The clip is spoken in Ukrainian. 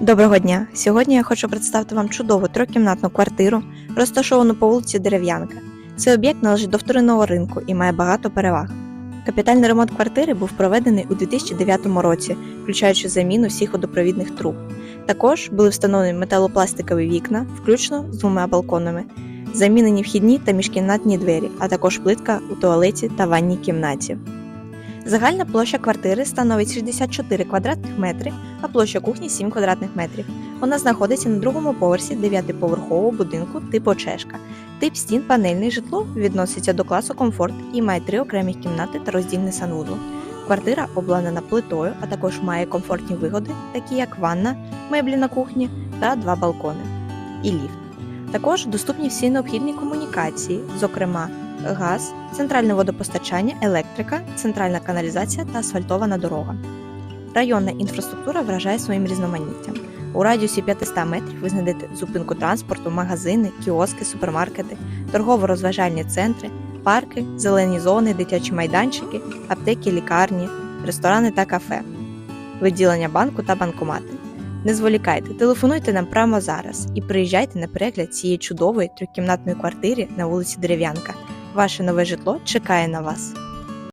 Доброго дня! Сьогодні я хочу представити вам чудову трьохкімнатну квартиру, розташовану по вулиці Дерев'янка. Цей об'єкт належить до вторинного ринку і має багато переваг. Капітальний ремонт квартири був проведений у 2009 році, включаючи заміну всіх водопровідних труб. Також були встановлені металопластикові вікна, включно з двома балконами, замінені вхідні та міжкімнатні двері, а також плитка у туалеті та ванній кімнаті. Загальна площа квартири становить 64 квадратних метри, а площа кухні 7 квадратних метрів. Вона знаходиться на другому поверсі 9-поверхового будинку типу Чешка. Тип стін панельний житло відноситься до класу комфорт і має три окремі кімнати та роздільний санвузол. Квартира обладнана плитою, а також має комфортні вигоди, такі як ванна, меблі на кухні та два балкони і ліфт. Також доступні всі необхідні комунікації, зокрема газ, центральне водопостачання, електрика, центральна каналізація та асфальтована дорога. Районна інфраструктура вражає своїм різноманіттям. У радіусі 500 метрів ви знайдете зупинку транспорту, магазини, кіоски, супермаркети, торгово-розважальні центри, парки, зелені зони, дитячі майданчики, аптеки, лікарні, ресторани та кафе, виділення банку та банкомати. Не зволікайте, телефонуйте нам прямо зараз і приїжджайте на перегляд цієї чудової трьохкімнатної квартири на вулиці Дерев'янка. Ваше нове житло чекає на вас.